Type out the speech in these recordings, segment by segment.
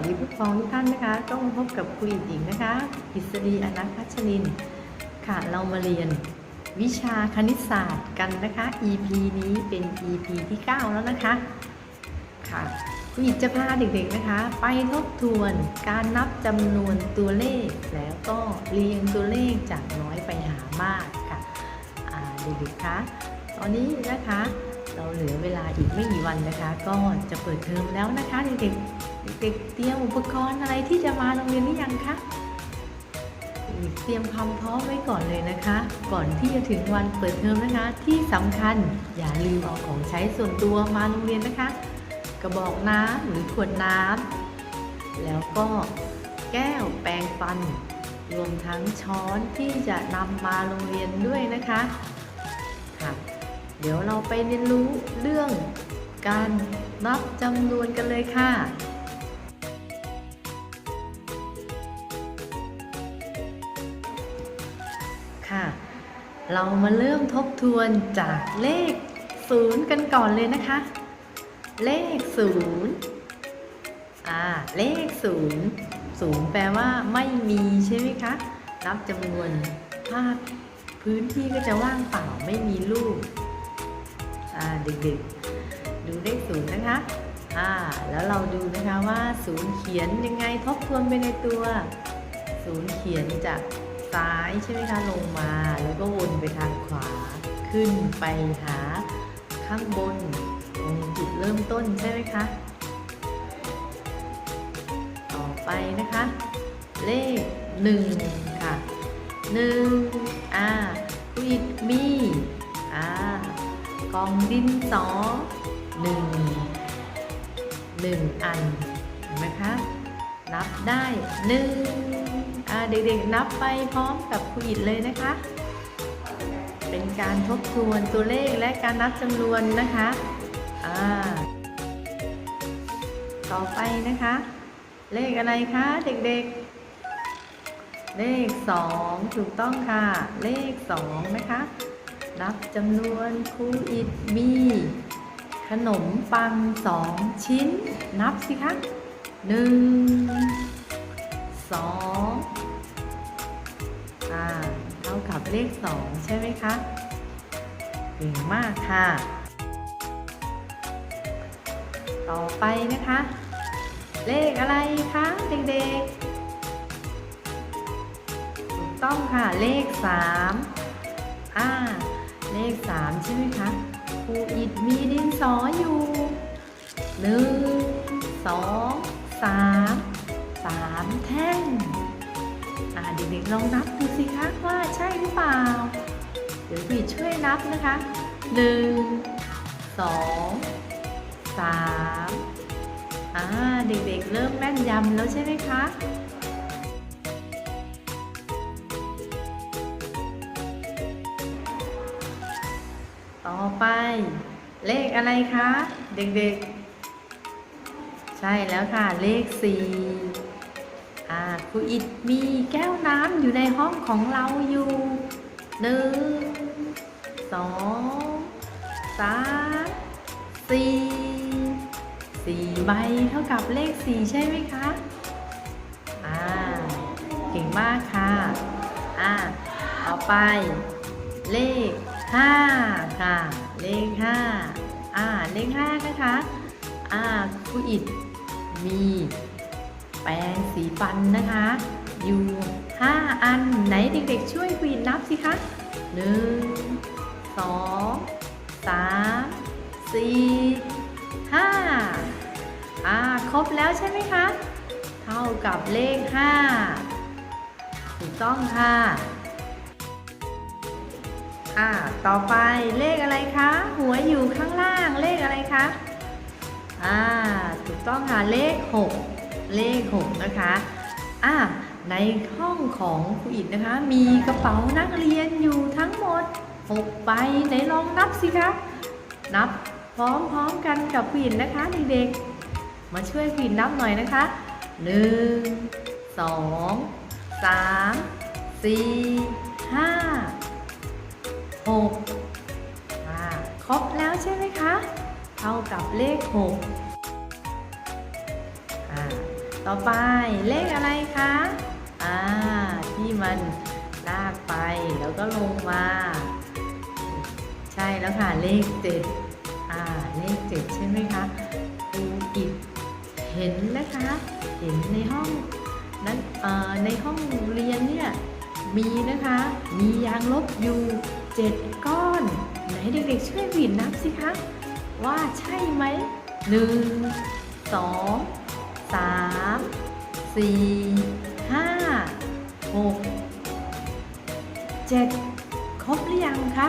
วัสดีผู้ปกครองทุกท่านนะคะก็มาพบกับครูหญิงนะคะอิสรีอนัทพัชรินค่ะ เรามาเรียนวิชาคณิตศาสตร์กันนะคะ EP นี้เป็น EP ที่ 9 แล้วนะคะ ค่ะครูอิดจะพาเด็กๆนะคะ ไปทบทวนการนับจำนวนตัวเลข แล้วก็เรียงตัวเลขจากน้อยไปหามากค่ะเด็กๆคะ ตอนนี้นะคะ เราเหลือเวลาอีกไม่กี่วันนะคะ ก็จะเปิดเทอมแล้วนะคะเด็กๆเด็กเตรียมอุปกรณ์อะไรที่จะมาโรงเรียนหรือยังคะเตรียมความพร้อมไว้ก่อนเลยนะคะ ก่อนที่จะถึงวันเปิดเทอมนะคะ ที่สำคัญอย่าลืมเอาของใช้ส่วนตัวมาโรงเรียนนะคะ กระบอกน้ำหรือขวดน้ำแล้วก็แก้วแปรงฟัน รวมทั้งช้อนที่จะนำมาโรงเรียนด้วยนะคะ เดี๋ยวเราไปเรียนรู้เรื่องการนับจำนวนกันเลยค่ะ ค่ะ เรามาเริ่มทบทวนจากเลขศูนย์กันก่อนเลยนะคะ เลขศูนย์อ่า เลขศูนย์ศูนย์แปลว่าไม่มีใช่ไหมคะ นับจำนวนภาพพื้นที่ก็จะว่างเปล่าไม่มีรูป เด็กๆ ดูเลขศูนย์นะคะอ่าแล้วเราดูนะคะว่าศูนย์เขียนยังไงทบทวนไปในตัว ศูนย์เขียนจากซ้ายใช่ไหมคะลงมา แล้วก็วนไปทางขวาขึ้นไปหาข้างบนตรงจุดเริ่มต้นใช่ไหมคะ ต่อไปนะคะ เลขหนึ่งค่ะหนึ่งอ่าคุยมี่ กองดินสอหนึ่งหนึ่งอันเห็นไหมคะนับได้หนึ่งเด็กๆนับไปพร้อมกับครูอิดเลยนะคะ เป็นการทบทวนตัวเลขและการนับจำนวนนะคะอ่าต่อไปนะคะ เลขอะไรคะเด็กๆ เลขสองถูกต้องค่ะ เลขสองนะคะ นับจำนวนคูอิดมี ขนมปังสองชิ้น นับสิคะหนึ่งสองอ่าเท่ากับเลขสองใช่ไหมคะเก่งมากค่ะ ต่อไปนะคะ เลขอะไรคะเด็กๆ ถูกต้องค่ะเลขสามอ่า เลขสามใช่ไหมคะครูอิดมีดินสออยู่หนึ่งสองสามสามแท่งอ่าเด็กๆลองนับดูสิคะว่าใช่หรือเปล่า เดี๋ยวครูอิดช่วยนับนะคะหนึ่งสองสามอ่าเด็กๆเริ่มแม่นยำแล้วใช่ไหมคะ ต่อไป เลขอะไรคะ เด็กๆ ใช่แล้วค่ะ เลขสี่อ่าครูอิดมีแก้วน้ำอยู่ในห้องของเราอยู่หนึ่งสองสามสี่สี่ใบเท่ากับเลขสี่ใช่ไหมคะ อ่า เก่งมากค่ะ อ่า ต่อไป เลข ห้าค่ะ เลขห้าอ่า เลขห้านะคะ อ่าครูอิดมีแปรงสีฟันนะคะ อยู่ห้าอันไหนเด็กๆช่วยครูอิดนับสิคะหนึ่งสองสามสี่ห้าอ่า ครบแล้วใช่ไหมคะ เท่ากับเลขห้าถูกต้องค่ะ อ่า ต่อไปเลขอะไรคะ หัวอยู่ข้างล่างเลขอะไรคะ อ่า ถูกต้องค่ะเลข 6 เลข 6 นะคะ อ่า ในห้องของครูอิดนะคะ มีกระเป๋านักเรียนอยู่ทั้งหมด 6 ใบไหนลองนับสิคะ นับพร้อมๆกันกับครูอิดนะคะเด็กๆ มาช่วยครูอิดนับหน่อยนะคะ 1 2 3 4 5 หกอ่าครบแล้วใช่ไหมคะ เท่ากับเลขหกอ่าต่อไปเลขอะไรคะอ่าที่มันลากไปแล้วก็ลงมา ใช่แล้วค่ะเลขเจ็ดอ่าเลขเจ็ดใช่ไหมคะครูอิดเห็นนะคะ เห็นในห้องนั้นในห้องเรียนเนี่ยมีนะคะ มียางลบอยู่ เจ็ดก้อน ไหนเด็กๆช่วยวินนับสิคะ ว่าใช่ไหมหนึ่งสองสามสี่ห้าหกเจ็ดครบหรือยังคะ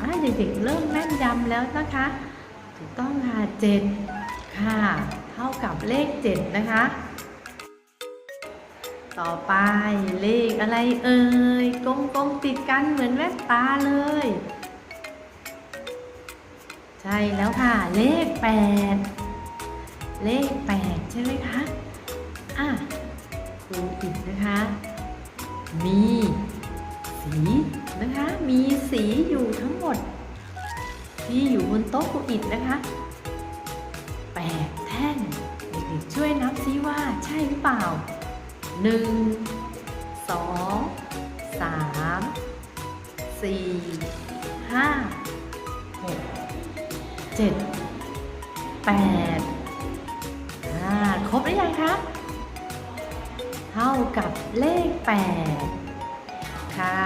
อ่าเด็กๆเริ่มแม่นยำแล้วนะคะ ถูกต้องค่ะเจ็ดค่ะ เท่ากับเลขเจ็ดนะคะ ต่อไปเลขอะไรเอ่ยกลมๆติดกันเหมือนแว่นตาเลย ใช่แล้วค่ะเลขแปดเลขแปดใช่ไหมคะอะครูอิดนะคะ มีสีนะคะ มีสีอยู่ทั้งหมด ที่อยู่บนโต๊ะครูอิดนะคะแปดแท่งเด็กๆช่วยนับซิว่าใช่หรือเปล่า หนึ่งสองสามสี่ห้าหกเจ็ดแปดอ่าครบหรือยังคะเท่ากับเลขแปดค่ะ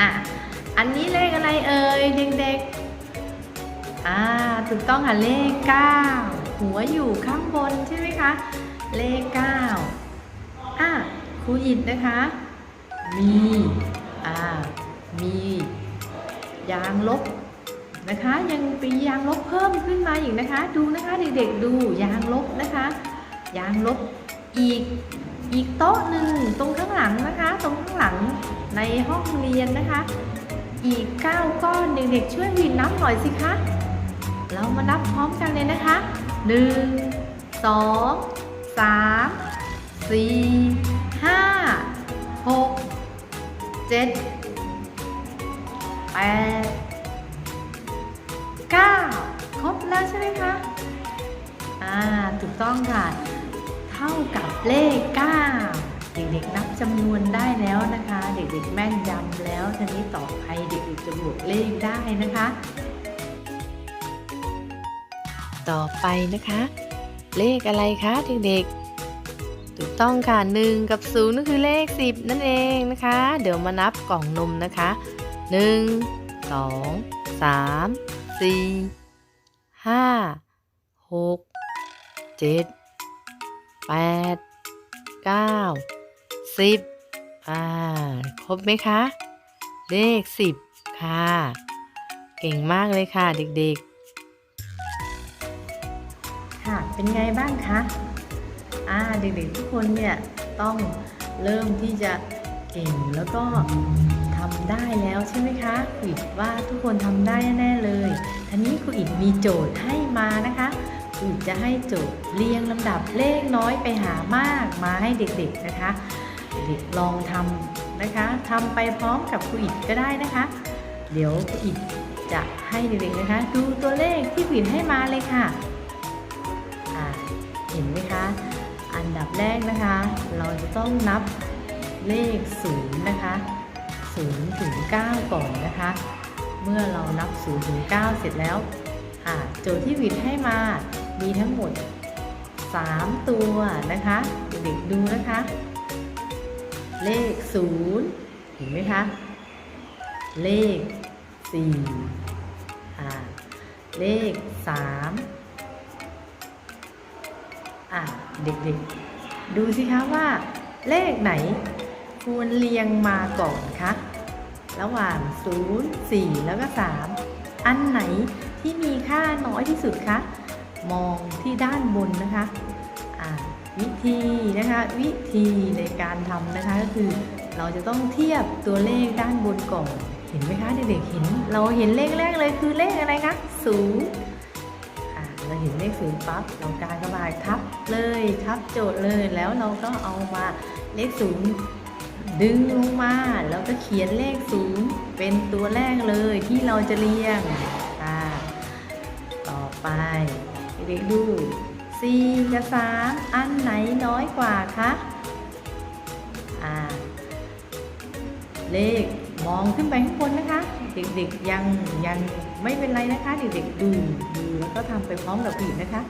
อะ อันนี้เลขอะไรเอ่ยเด็กๆอ่าถูกต้องค่ะเลขเก้าหัวอยู่ข้างบนใช่ไหมคะ เลขเก้าอะครูอิดนะคะ มีอ่ามียางลบนะคะ ยังมียางลบเพิ่มขึ้นมาอีกนะคะ ดูนะคะเด็กๆดูยางลบนะคะ ยางลบอีกอีกโต๊ะหนึ่งตรงข้างหลังนะคะ ตรงข้างหลังในห้องเรียนนะคะ อีก9ก้อนเด็กๆช่วยวินนับหน่อยสิคะเรามานับพร้อมกันเลยนะคะ1 2 3 6 7แปดเก้าครบแล้วใช่ไหมคะ อ่า ถูกต้องค่ะ เท่ากับเลข 9 เด็กๆนับจำนวนได้แล้วนะคะ เด็กๆแม่นยำแล้วทีนี้ต่อไปเด็กๆจะบวกเลขได้นะคะ ต่อไปนะคะ เลขอะไรคะเด็กๆ ถูกต้องค่ะ1กับ0นั่นคือเลข 10 นั่นเองนะคะ เดี๋ยวมานับกล่องนมนะคะหนึ่งสองสามสี่ห้าหกเจ็ดแปดเก้าสิบอ่าครบไหมคะ เลขสิบค่ะ เก่งมากเลยค่ะเด็กๆ ค่ะ เป็นไงบ้างคะ อ่าเด็กๆทุกคนเนี่ยต้องเริ่มที่จะเก่งแล้วก็ทำได้แล้วใช่ไหมคะครูอิดว่าทุกคนทำได้แน่เลยทีนี้ครูอิดมีโจทย์ให้มานะคะครูอิดจะให้โจทย์เรียงลำดับเลขน้อยไปหามากมาให้เด็กๆนะคะ เด็กลองทำนะคะทำไปพร้อมกับครูอิดก็ได้นะคะ เดี๋ยวครูอิดจะให้เด็กๆนะคะ ดูตัวเลขที่ครูอิดให้มาเลยค่ะอ่าเห็นไหมคะ อันดับแรกนะคะ เราจะต้องนับเลข0นะคะ0ถึง9ก่อนนะคะ เมื่อเรานับ0ถึง9เสร็จแล้วอ่าโจทย์ที่วิดให้มามีทั้งหมด 3 ตัวนะคะเด็กๆดูนะคะ เลข 0 เห็นไหมคะ เลข4อ่าเลข 3 อะเด็กๆ ดูสิคะว่า เลขไหนควรเรียงมาก่อนคะระหว่าง 0 4 แล้วก็ 3 อันไหนที่มีค่าน้อยที่สุดคะมองที่ด้านบนนะคะอ่าวิธีนะคะวิธีในการทำนะคะก็คือเราจะต้องเทียบตัวเลขด้านบนก่อน เห็นไหมคะเด็กๆเห็น เราเห็นเลขแรกเลยคือเลขอะไรคะ0 เราเห็นเลขศูนย์ปั๊บเราการกระบาดทับเลยทับโจทย์เลยแล้วเราก็เอามาเลขศูนย์ดึงลงมาแล้วก็เขียนเลขศูนย์เป็นตัวแรกเลยที่เราจะเรียงอ่าต่อไปเด็กดูสี่กับสามอันไหนน้อยกว่าคะอ่าเลข มองขึ้นไปข้างบนนะคะ เด็กๆยังยังไม่เป็นไรนะคะ เด็กๆดูดูแล้วก็ทำไปพร้อมกับผีนะคะ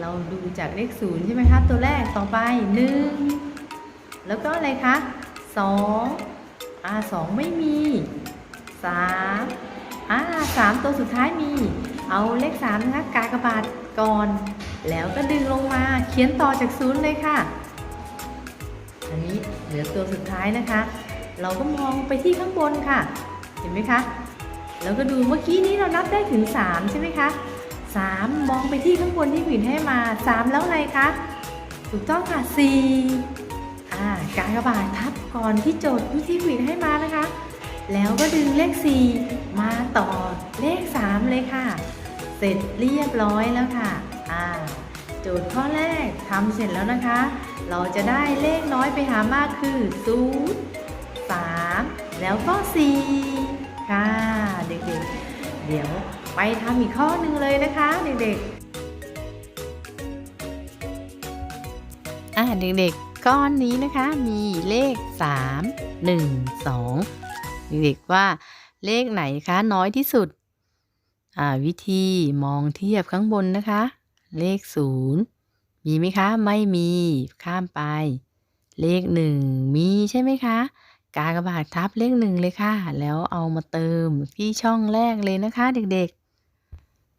เราดูจากเลขศูนย์ใช่ไหมคะตัวแรกต่อไปหนึ่งแล้วก็อะไรคะสองอ่าสองไม่มีสามอ่าสามตัวสุดท้ายมี เอาเลขสามนะคะกากบาทก่อน แล้วก็ดึงลงมาเขียนต่อจากศูนย์เลยค่ะ อันนี้เหลือตัวสุดท้ายนะคะ เราก็มองไปที่ข้างบนค่ะ เห็นไหมคะ แล้วก็ดูเมื่อกี้นี้เรานับได้ถึง 3 ใช่ไหมคะ 3 มองไปที่ข้างบนที่ผินให้มา 3 แล้วอะไรคะ ถูกต้องค่ะ 4 อ่ากากบาททับก่อนที่โจทย์ที่ผินให้มานะคะ แล้วก็ดึงเลข 4 มาต่อเลข 3 เลยค่ะ เสร็จเรียบร้อยแล้วค่ะ อ่าโจทย์ข้อแรกทำเสร็จแล้วนะคะ เราจะได้เลขน้อยไปหามากคือ0 แล้วก็ 4 ค่ะ เด็กๆ เดี๋ยวไปทำอีกข้อหนึ่งเลยนะคะ เด็กๆ อ่าเด็กๆ ก้อนนี้นะคะมีเลข 3 1 2 เด็กๆว่าเลขไหนคะน้อยที่สุด อ่าวิธีมองเทียบข้างบนนะคะ เลข 0 มีไหมคะ ไม่มีข้ามไป เลข 1 มีใช่ไหมคะ กากบาททับเลขหนึ่งเลยค่ะ แล้วเอามาเติมที่ช่องแรกเลยนะคะเด็ก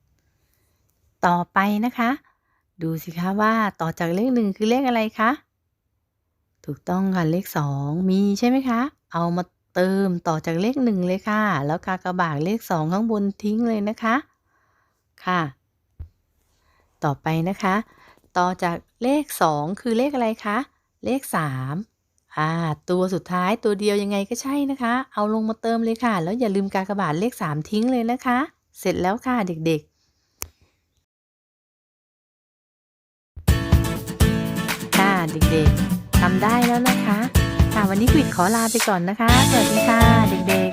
ๆ ต่อไปนะคะ ดูสิคะว่าต่อจากเลขหนึ่งคือเลขอะไรคะ ถูกต้องค่ะเลขสองมีใช่ไหมคะ เอามาเติมต่อจากเลขหนึ่งเลยค่ะ แล้วกากบาทเลขสองข้างบนทิ้งเลยนะคะ ค่ะ ต่อไปนะคะ ต่อจากเลขสองคือเลขอะไรคะ เลขสาม อ่าตัวสุดท้ายตัวเดียวยังไงก็ใช่นะคะ เอาลงมาเติมเลยค่ะ แล้วอย่าลืมกากบาทเลข 3 ทิ้งเลยนะคะ เสร็จแล้วค่ะเด็กๆ ค่ะเด็กๆทำได้แล้วนะคะ ค่ะวันนี้ควิดขอลาไปก่อนนะคะ สวัสดีค่ะเด็กๆ